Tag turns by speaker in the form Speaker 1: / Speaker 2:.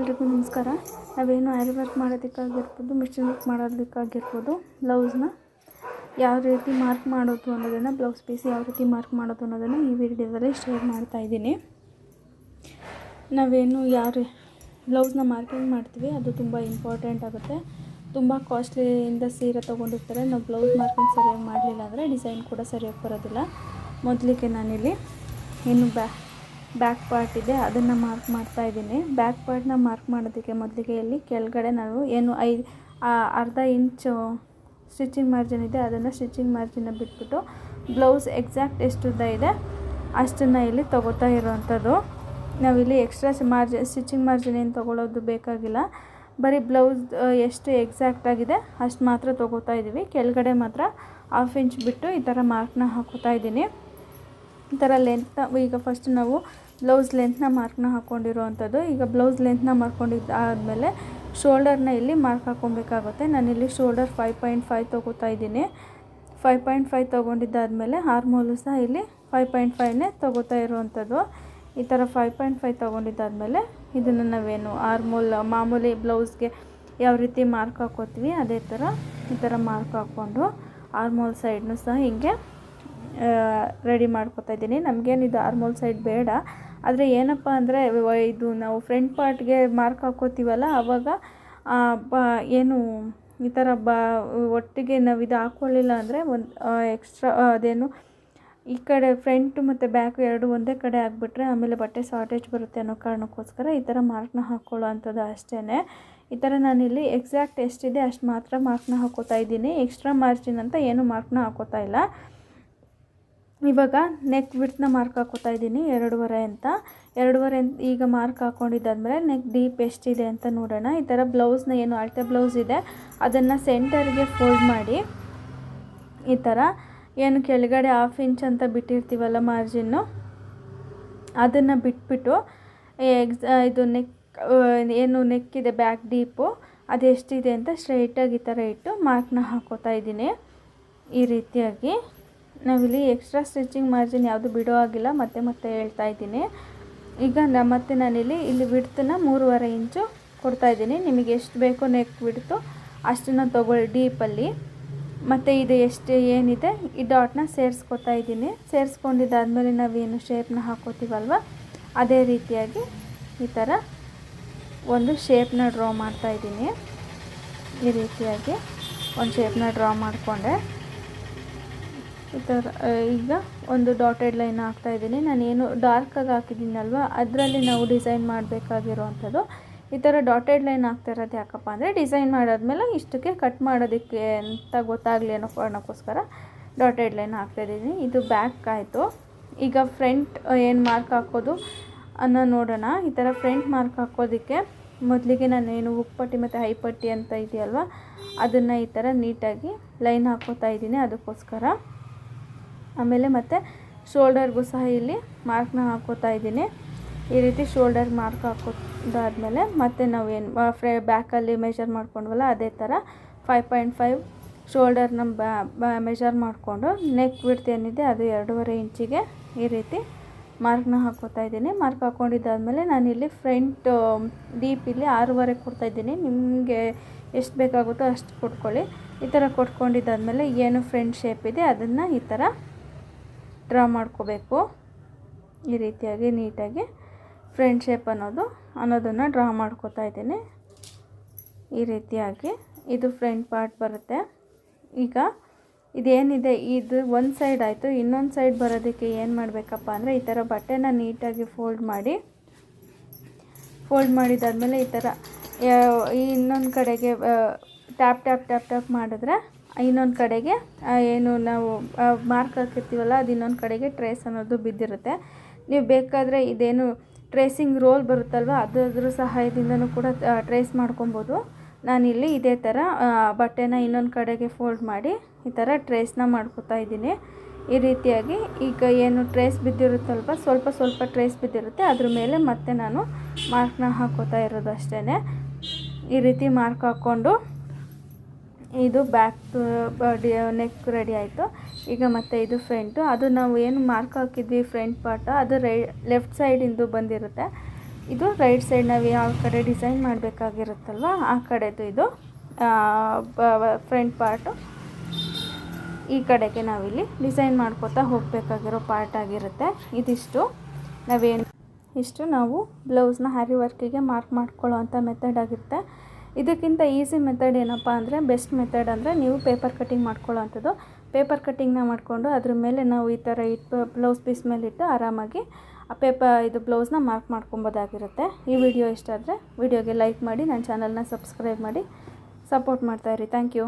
Speaker 1: ಎಲ್ರಿಗೂ ನಮಸ್ಕಾರ. ನಾವೇನು ಆರಿ ವರ್ಕ್ ಮಾಡೋದಕ್ಕಾಗಿರ್ಬೋದು ಮಿಷಿನ್ ವರ್ಕ್ ಮಾಡೋದಕ್ಕಾಗಿರ್ಬೋದು ಬ್ಲೌಸ್ನ ಯಾವ ರೀತಿ ಮಾರ್ಕ್ ಮಾಡೋದು ಅನ್ನೋದನ್ನು ಬ್ಲೌಸ್ ಪೀಸ್ ಯಾವ ರೀತಿ ಮಾರ್ಕ್ ಮಾಡೋದು ಅನ್ನೋದನ್ನು ಈ ವಿಡಿಯೋದಲ್ಲಿ ಶೇರ್ ಮಾಡ್ತಾ ಇದ್ದೀನಿ. ನಾವೇನು ಯಾವ ಬ್ಲೌಸ್ನ ಮಾರ್ಕಿಂಗ್ ಮಾಡ್ತೀವಿ, ಅದು ತುಂಬ ಇಂಪಾರ್ಟೆಂಟ್ ಆಗುತ್ತೆ. ತುಂಬ ಕಾಸ್ಟ್ಲಿಯಿಂದ ಸೀರೆ ತೊಗೊಂಡಿರ್ತಾರೆ. ನಾವು ಬ್ಲೌಸ್ ಮಾರ್ಕಿಂಗ್ ಸರಿಯಾಗಿ ಮಾಡಲಿಲ್ಲ ಅಂದರೆ ಡಿಸೈನ್ ಕೂಡ ಸರಿಯಾಗಿ ಬರೋದಿಲ್ಲ. ಮೊದಲಿಗೆ ನಾನಿಲ್ಲಿ ಏನು ಬ್ಯಾ ಬ್ಯಾಕ್ ಪಾರ್ಟ್ ಇದೆ, ಅದನ್ನು ಮಾರ್ಕ್ ಮಾಡ್ತಾ ಇದ್ದೀನಿ. ಬ್ಯಾಕ್ ಪಾರ್ಟ್ನ ಮಾರ್ಕ್ ಮಾಡೋದಕ್ಕೆ ಮೊದಲಿಗೆ ಇಲ್ಲಿ ಕೆಳಗಡೆ ನಾವು ಏನು ಐದು ಅರ್ಧ ಇಂಚು ಸ್ಟಿಚಿಂಗ್ ಮಾರ್ಜಿನ್ ಇದೆ, ಅದನ್ನು ಸ್ಟಿಚಿಂಗ್ ಮಾರ್ಜಿನ ಬಿಟ್ಬಿಟ್ಟು ಬ್ಲೌಸ್ ಎಕ್ಸಾಕ್ಟ್ ಎಷ್ಟುದ್ದ ಇದೆ, ಅಷ್ಟನ್ನು ಇಲ್ಲಿ ತೊಗೋತಾ ಇರೋವಂಥದ್ದು. ನಾವಿಲ್ಲಿ ಎಕ್ಸ್ಟ್ರಾ ಮಾರ್ಜಿನ್ ಸ್ಟಿಚಿಂಗ್ ಮಾರ್ಜಿನ್ ಏನು ತೊಗೊಳೋದು ಬೇಕಾಗಿಲ್ಲ. ಬರೀ ಬ್ಲೌಸ್ ಎಷ್ಟು ಎಕ್ಸಾಕ್ಟ್ ಆಗಿದೆ, ಅಷ್ಟು ಮಾತ್ರ ತೊಗೋತಾ ಇದ್ದೀವಿ ಕೆಳಗಡೆ ಮಾತ್ರ ಹಾಫ್ ಇಂಚ್ ಬಿಟ್ಟು ಈ ಥರ ಮಾರ್ಕ್ನ ಹಾಕೋತಾ ಇದ್ದೀನಿ ಈ ಥರ ಲೆಂತ್ನ ಈಗ ಫಸ್ಟ್ ನಾವು ಬ್ಲೌಸ್ ಲೆಂತ್ನ ಮಾರ್ಕ್ನ ಹಾಕ್ಕೊಂಡಿರೋವಂಥದ್ದು ಈಗ ಬ್ಲೌಸ್ ಲೆಂತ್ನ ಮಾರ್ಕೊಂಡಿದ್ದು ಆದಮೇಲೆ ಶೋಲ್ಡರ್ನ ಇಲ್ಲಿ ಮಾರ್ಕ್ ಹಾಕ್ಕೊಬೇಕಾಗುತ್ತೆ. ನಾನಿಲ್ಲಿ ಶೋಲ್ಡರ್ ಫೈವ್ ಪಾಯಿಂಟ್ ಫೈವ್ ತೊಗೋತಾ ಇದ್ದೀನಿ. ಫೈವ್ ಪಾಯಿಂಟ್ ಫೈವ್ ತೊಗೊಂಡಿದ್ದಾದಮೇಲೆ ಹಾರ್ಮೋಲು ಸಹ ಇಲ್ಲಿ ಫೈವ್ ಪಾಯಿಂಟ್ ಫೈವ್ನೇ ತೊಗೋತಾ ಇರುವಂಥದ್ದು. ಈ ಥರ ಫೈವ್ ಪಾಯಿಂಟ್ ಫೈವ್ ತೊಗೊಂಡಿದ್ದಾದಮೇಲೆ ಇದನ್ನು ನಾವೇನು ಹಾರ್ಮೋಲ್ ಮಾಮೂಲಿ ಬ್ಲೌಸ್ಗೆ ಯಾವ ರೀತಿ ಮಾರ್ಕ್ ಹಾಕೋತೀವಿ, ಅದೇ ಥರ ಈ ಥರ ಮಾರ್ಕ್ ಹಾಕ್ಕೊಂಡು ಆರ್ಮೋಲ್ ಸೈಡ್ನು ಸಹ ಹಿಂಗೆ ರೆಡಿ ಮಾಡ್ಕೊತಾ ಇದ್ದೀನಿ. ನಮಗೇನಿದು ಆರ್ಮೋಲ್ ಸೈಡ್ ಬೇಡ. ಆದರೆ ಏನಪ್ಪ ಅಂದರೆ ಇದು ನಾವು ಫ್ರಂಟ್ ಪಾರ್ಟ್ಗೆ ಮಾರ್ಕ್ ಹಾಕೋತೀವಲ್ಲ ಆವಾಗ ಬ, ಏನು, ಈ ಥರ ಬ, ಒಟ್ಟಿಗೆ ನಾವು ಇದು ಹಾಕ್ಕೊಳ್ಳಿಲ್ಲ ಅಂದರೆ ಒಂದು ಎಕ್ಸ್ಟ್ರಾ ಅದೇನು, ಈ ಕಡೆ ಫ್ರಂಟ್ ಮತ್ತು ಬ್ಯಾಕ್ ಎರಡು ಒಂದೇ ಕಡೆ ಆಗಿಬಿಟ್ರೆ ಆಮೇಲೆ ಬಟ್ಟೆ ಶಾರ್ಟೇಜ್ ಬರುತ್ತೆ ಅನ್ನೋ ಕಾರಣಕ್ಕೋಸ್ಕರ ಈ ಥರ ಮಾರ್ಕ್ನ ಹಾಕ್ಕೊಳ್ಳೋ ಅಂಥದ್ದು ಅಷ್ಟೇ ಈ ಥರ ನಾನಿಲ್ಲಿ ಎಕ್ಸಾಕ್ಟ್ ಎಷ್ಟಿದೆ ಅಷ್ಟು ಮಾತ್ರ ಮಾರ್ಕ್ನ ಹಾಕೋತಾ ಇದ್ದೀನಿ. ಎಕ್ಸ್ಟ್ರಾ ಮಾರ್ಜಿನ್ ಅಂತ ಏನು ಮಾರ್ಕ್ನ ಹಾಕೋತಾ ಇಲ್ಲ. ಇವಾಗ ನೆಕ್ ವಿಡ್ತ್ನ ಮಾರ್ಕ್ ಹಾಕೋತಾ ಇದ್ದೀನಿ, ಎರಡೂವರೆ ಅಂತ. ಎರಡೂವರೆ ಈಗ ಮಾರ್ಕ್ ಹಾಕ್ಕೊಂಡಿದ್ದಾದ್ಮೇಲೆ ನೆಕ್ ಡೀಪ್ ಎಷ್ಟಿದೆ ಅಂತ ನೋಡೋಣ. ಈ ಥರ ಬ್ಲೌಸ್ನ ಏನು ಅಳತೆ ಬ್ಲೌಸ್ ಇದೆ, ಅದನ್ನು ಸೆಂಟರ್ಗೆ ಫೋಲ್ಡ್ ಮಾಡಿ. ಈ ಥರ ಏನು ಕೆಳಗಡೆ ಹಾಫ್ ಇಂಚ್ ಅಂತ ಬಿಟ್ಟಿರ್ತೀವಲ್ಲ ಮಾರ್ಜಿನ್ನು ಅದನ್ನು ಬಿಟ್ಬಿಟ್ಟು ಎಕ್ಸ್ ಇದು ನೆಕ್ ಏನು ನೆಕ್ ಇದೆ ಬ್ಯಾಕ್ ಡೀಪು ಅದು ಎಷ್ಟಿದೆ ಅಂತ ಸ್ಟ್ರೈಟಾಗಿ ಈ ಥರ ಇಟ್ಟು ಮಾರ್ಕ್ನ ಹಾಕೋತಾ ಇದ್ದೀನಿ. ಈ ರೀತಿಯಾಗಿ. ನಾವಿಲ್ಲಿ ಎಕ್ಸ್ಟ್ರಾ ಸ್ಟಿಚಿಂಗ್ ಮಾರ್ಜಿನ್ ಯಾವುದು ಬಿಡೋ ಆಗಿಲ್ಲ ಮತ್ತೆ ಮತ್ತೆ ಹೇಳ್ತಾ ಇದ್ದೀನಿ. ಈಗ ಮತ್ತೆ ನಾನಿಲ್ಲಿ ಇಲ್ಲಿ ಬಿಡ್ತನ್ನ ಮೂರುವರೆ ಇಂಚು ಕೊಡ್ತಾ ಇದ್ದೀನಿ. ನಿಮಗೆ ಎಷ್ಟು ಬೇಕೋ ನೆಕ್ ಬಿಡ್ತು ಅಷ್ಟನ್ನು ತೊಗೊಳ್ಳಿ ಡೀಪಲ್ಲಿ ಮತ್ತು ಇದು ಎಷ್ಟು ಏನಿದೆ, ಈ ಡಾಟ್ನ ಸೇರಿಸ್ಕೊತಾ ಇದ್ದೀನಿ. ಸೇರಿಸ್ಕೊಂಡಿದ್ದಾದಮೇಲೆ ನಾವೇನು ಶೇಪ್ನ ಹಾಕೋತೀವಲ್ವ? ಅದೇ ರೀತಿಯಾಗಿ ಈ ಥರ ಒಂದು ಶೇಪ್ನ ಡ್ರಾ ಮಾಡ್ತಾಯಿದ್ದೀನಿ ಈ ರೀತಿಯಾಗಿ ಒಂದು ಶೇಪ್ನ ಡ್ರಾ ಮಾಡಿಕೊಂಡೆ. ಈ ಥರ ಈಗ ಒಂದು ಡಾಟೆಡ್ ಲೈನ್ ಹಾಕ್ತಾ ಇದ್ದೀನಿ. ನಾನೇನು ಡಾರ್ಕಾಗಿ ಹಾಕಿದ್ದೀನಲ್ವ? ಅದರಲ್ಲಿ ನಾವು ಡಿಸೈನ್ ಮಾಡಬೇಕಾಗಿರುವಂಥದ್ದು. ಈ ಥರ ಡಾಟೆಡ್ ಲೈನ್ ಹಾಕ್ತಾ ಇರೋದು ಯಾಕಪ್ಪ ಅಂದರೆ ಡಿಸೈನ್ ಮಾಡಾದ್ಮೇಲೆ ಇಷ್ಟಕ್ಕೆ ಕಟ್ ಮಾಡೋದಕ್ಕೆ ಅಂತ ಗೊತ್ತಾಗಲಿ ಅನ್ನೋ ಕಾರಣಕ್ಕೋಸ್ಕರ ಡಾಟೆಡ್ ಲೈನ್ ಹಾಕ್ತಾ ಇದ್ದೀನಿ. ಇದು ಬ್ಯಾಕ್ ಆಯಿತು. ಈಗ ಫ್ರಂಟ್ ಏನು ಮಾರ್ಕ್ ಹಾಕೋದು ಅನ್ನೋ ನೋಡೋಣ. ಈ ಥರ ಫ್ರಂಟ್ ಮಾರ್ಕ್ ಹಾಕೋದಕ್ಕೆ ಮೊದಲಿಗೆ ನಾನೇನು ಉಪ್ಪಟ್ಟಿ ಮತ್ತು ಹೈಪಟ್ಟಿ ಅಂತ ಇದೆಯಲ್ವ, ಅದನ್ನು ಈ ಥರ ನೀಟಾಗಿ ಲೈನ್ ಹಾಕೋತಾ ಇದ್ದೀನಿ. ಅದಕ್ಕೋಸ್ಕರ ಆಮೇಲೆ ಮತ್ತು ಶೋಲ್ಡರ್ಗೂ ಸಹ ಇಲ್ಲಿ ಮಾರ್ಕ್ನ ಹಾಕೋತಾ ಇದ್ದೀನಿ. ಈ ರೀತಿ ಶೋಲ್ಡರ್ ಮಾರ್ಕ್ ಹಾಕೋದಾದ್ಮೇಲೆ ಮತ್ತೆ ಏನು ಫ್ರೇ ಬ್ಯಾಕಲ್ಲಿ ಮೆಷರ್ ಮಾಡ್ಕೊಂಡ್ವಲ್ಲ ಅದೇ ಥರ ಫೈವ್ ಪಾಯಿಂಟ್ ಫೈವ್ ಶೋಲ್ಡರ್ನ ಮೆಷರ್ ಮಾಡಿಕೊಂಡು ನೆಕ್ ಬಿಡ್ತ್ ಏನಿದೆ ಅದು ಎರಡೂವರೆ ಇಂಚಿಗೆ ಈ ರೀತಿ ಮಾರ್ಕ್ನ ಹಾಕೋತಾ ಇದ್ದೀನಿ. ಮಾರ್ಕ್ ಹಾಕ್ಕೊಂಡಿದ್ದಾದಮೇಲೆ ನಾನಿಲ್ಲಿ ಫ್ರಂಟ್ ಡೀಪ್ ಇಲ್ಲಿ ಆರೂವರೆ ಕೊಡ್ತಾಯಿದ್ದೀನಿ ನಿಮಗೆ ಎಷ್ಟು ಬೇಕಾಗುತ್ತೋ ಅಷ್ಟು ಕೊಟ್ಕೊಳ್ಳಿ. ಈ ಥರ ಕೊಟ್ಕೊಂಡಿದ್ದಾದಮೇಲೆ ಏನು ಫ್ರಂಟ್ ಶೇಪ್ ಇದೆ ಅದನ್ನು ಈ ಥರ ಡ್ರಾ ಮಾಡ್ಕೋಬೇಕು. ಈ ರೀತಿಯಾಗಿ ನೀಟಾಗಿ ಫ್ರೆಂಡ್ ಶೇಪ್ ಅನ್ನೋದು, ಅನ್ನೋದನ್ನು ಡ್ರಾ ಮಾಡ್ಕೋತಾ ಇದ್ದೀನಿ. ಈ ರೀತಿಯಾಗಿ ಇದು ಫ್ರಂಟ್ ಪಾರ್ಟ್ ಬರುತ್ತೆ. ಈಗ ಇದೇನಿದೆ? ಇದು ಒಂದು ಸೈಡ್ ಆಯಿತು. ಇನ್ನೊಂದು ಸೈಡ್ ಬರೋದಕ್ಕೆ ಏನು ಮಾಡಬೇಕಪ್ಪ ಅಂದರೆ ಈ ಥರ ಬಟ್ಟೆನ ನೀಟಾಗಿ ಫೋಲ್ಡ್ ಮಾಡಿ ಫೋಲ್ಡ್ ಮಾಡಿದಾದ್ಮೇಲೆ ಈ ಥರ ಇನ್ನೊಂದು ಕಡೆಗೆ ಟ್ಯಾಪ್ ಟ್ಯಾಪ್ ಟ್ಯಾಪ್ ಟ್ಯಾಪ್ ಮಾಡಿದ್ರೆ ಇನ್ನೊಂದು ಕಡೆಗೆ ಏನು ನಾವು ಮಾರ್ಕ್ ಹಾಕಿರ್ತೀವಲ್ಲ, ಅದು ಇನ್ನೊಂದು ಕಡೆಗೆ ಟ್ರೇಸ್ ಅನ್ನೋದು ಬಿದ್ದಿರುತ್ತೆ. ನೀವು ಬೇಕಾದರೆ ಇದೇನು ಟ್ರೇಸಿಂಗ್ ರೋಲ್ ಬರುತ್ತಲ್ವ ಅದ್ರ ಸಹಾಯದಿಂದನೂ ಕೂಡ ಟ್ರೇಸ್ ಮಾಡ್ಕೊಬೋದು. ನಾನಿಲ್ಲಿ ಇದೇ ಥರ ಬಟ್ಟೆನ ಇನ್ನೊಂದು ಕಡೆಗೆ ಫೋಲ್ಡ್ ಮಾಡಿ ಈ ಥರ ಟ್ರೇಸ್ನ ಮಾಡ್ಕೋತಾ ಇದ್ದೀನಿ. ಈ ರೀತಿಯಾಗಿ ಈಗ ಏನು ಟ್ರೇಸ್ ಬಿದ್ದಿರುತ್ತಲ್ವ, ಸ್ವಲ್ಪ ಸ್ವಲ್ಪ ಟ್ರೇಸ್ ಬಿದ್ದಿರುತ್ತೆ. ಅದ್ರ ಮೇಲೆ ಮತ್ತೆ ನಾನು ಮಾರ್ಕ್ನ ಹಾಕೋತಾ ಇರೋದು ಅಷ್ಟೇ ಈ ರೀತಿ ಮಾರ್ಕ್ ಹಾಕ್ಕೊಂಡು ಇದು ಬ್ಯಾಕ್ ನೆಕ್ ರೆಡಿ ಆಯಿತು. ಈಗ ಮತ್ತೆ ಇದು ಫ್ರಂಟು ಅದು ನಾವು ಏನು ಮಾರ್ಕ್ ಹಾಕಿದ್ವಿ ಫ್ರಂಟ್ ಪಾರ್ಟ್ ಅದು ರೈ ಲೆಫ್ಟ್ ಸೈಡಿಂದು ಬಂದಿರುತ್ತೆ. ಇದು ರೈಟ್ ಸೈಡ್ ನಾವು ಯಾವ ಕಡೆ ಡಿಸೈನ್ ಮಾಡಬೇಕಾಗಿರುತ್ತಲ್ವ, ಆ ಕಡೆದು ಇದು ಫ್ರಂಟ್ ಪಾರ್ಟು ಈ ಕಡೆಗೆ ನಾವಿಲ್ಲಿ ಡಿಸೈನ್ ಮಾಡ್ಕೋತಾ ಹೋಗಬೇಕಾಗಿರೋ ಪಾರ್ಟ್ ಆಗಿರುತ್ತೆ. ಇದಿಷ್ಟು. ನಾವೇನು, ಇಷ್ಟು ನಾವು ಬ್ಲೌಸ್ನ ಹ್ಯಾರಿ ವರ್ಕಿಗೆ ಮಾರ್ಕ್ ಮಾಡ್ಕೊಳ್ಳೋ ಅಂಥ ಮೆಥಡ್ ಆಗಿರುತ್ತೆ. ಇದಕ್ಕಿಂತ ಈಸಿ ಮೆಥಡ್ ಏನಪ್ಪ ಅಂದರೆ ಬೆಸ್ಟ್ ಮೆಥಡ್ ಅಂದರೆ ನೀವು ಪೇಪರ್ ಕಟ್ಟಿಂಗ್ ಮಾಡ್ಕೊಳ್ಳೋ ಅಂಥದ್ದು ಪೇಪರ್ ಕಟ್ಟಿಂಗ್ನ ಮಾಡಿಕೊಂಡು ಅದ್ರ ಮೇಲೆ ನಾವು ಈ ಥರ ಇಟ್ಟು ಬ್ಲೌಸ್ ಪೀಸ್ ಮೇಲೆ ಇಟ್ಟು ಆರಾಮಾಗಿ ಆ ಪೇಪ ಇದು ಬ್ಲೌಸ್ನ ಮಾರ್ಕ್ ಮಾಡ್ಕೊಬೋದಾಗಿರುತ್ತೆ. ಈ ವಿಡಿಯೋ ಇಷ್ಟ ಆದರೆ ವಿಡಿಯೋಗೆ ಲೈಕ್ ಮಾಡಿ, ನನ್ನ ಚಾನಲ್ನ ಸಬ್ಸ್ಕ್ರೈಬ್ ಮಾಡಿ ಸಪೋರ್ಟ್ ಮಾಡ್ತಾಯಿರಿ ಥ್ಯಾಂಕ್ ಯು